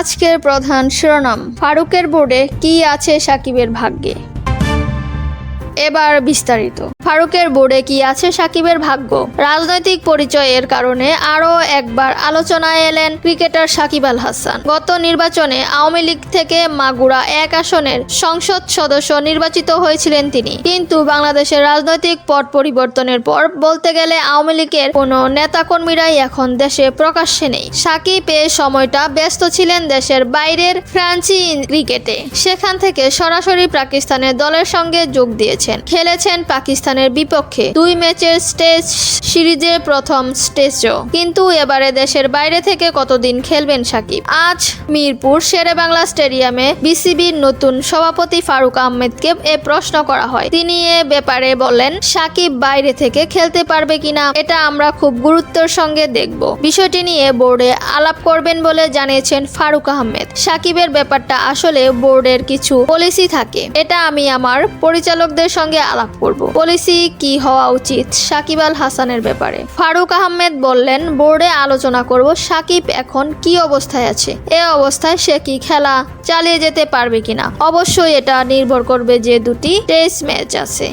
আজকের প্রধান শিরোনাম ফারুকের বোর্ডে কি আছে সাকিবের ভাগ্যে? এবার বিস্তারিত। ফারুকের বোর্ডে কি আছে সাকিবের ভাগ্য? রাজনৈতিক পরিচয়ের কারণে আরও একবার আলোচনায় এলেন ক্রিকেটার সাকিব আল হাসান। গত নির্বাচনে আওয়ামী লীগ থেকে মাগুরা এক আসনের সংসদ সদস্য নির্বাচিত হয়েছিলেন তিনি। কিন্তু বাংলাদেশের রাজনৈতিক পট পরিবর্তনের পর বলতে গেলে আওয়ামী লীগের কোনো নেতাকর্মীরাই এখন দেশে প্রকাশ্যে নেই। সাকিব এ সময়টা ব্যস্ত ছিলেন দেশের বাইরের ফ্রান্সি ক্রিকেটে। সেখান থেকে সরাসরি পাকিস্তানের দলের সঙ্গে যোগ দিয়েছেন। খেলেছেন পাকিস্তানের বিপক্ষে দুই ম্যাচের স্টেজ সিরিজের প্রথম স্টেজও কিন্তু এবারে দেশের বাইরে থেকে কতদিন খেলবেন সাকিব? আজ মিরপুর শেরে বাংলা স্টেডিয়ামে বিসিবির নতুন সভাপতি ফারুক আহমেদকে এ প্রশ্ন করা হয়। তিনি এ ব্যাপারে বলেন, সাকিব বাইরে থেকে খেলতে পারবে কিনা, এটা আমরা খুব গুরুত্বের সঙ্গে দেখব। বিষয়টি নিয়ে বোর্ডে আলাপ করবেন বলে জানিয়েছেন ফারুক আহমেদ। সাকিবের ব্যাপারটা আসলে বোর্ডের কিছু পলিসি থাকে। এটা আমি আমার পরিচালকদের সঙ্গে আলাপ করব। পলিসি কি হওয়া উচিত, সাকিব আল হাসানের ব্যাপারে। ফারুক আহমেদ বললেন, বোর্ডে আলোচনা করব, সাকিব এখন কি অবস্থায় আছে, এ অবস্থায় সে কি খেলা চালিয়ে যেতে পারবে কিনা? অবশ্যই এটা নির্ভর করবে যে দুটি টেস্ট ম্যাচ আছে।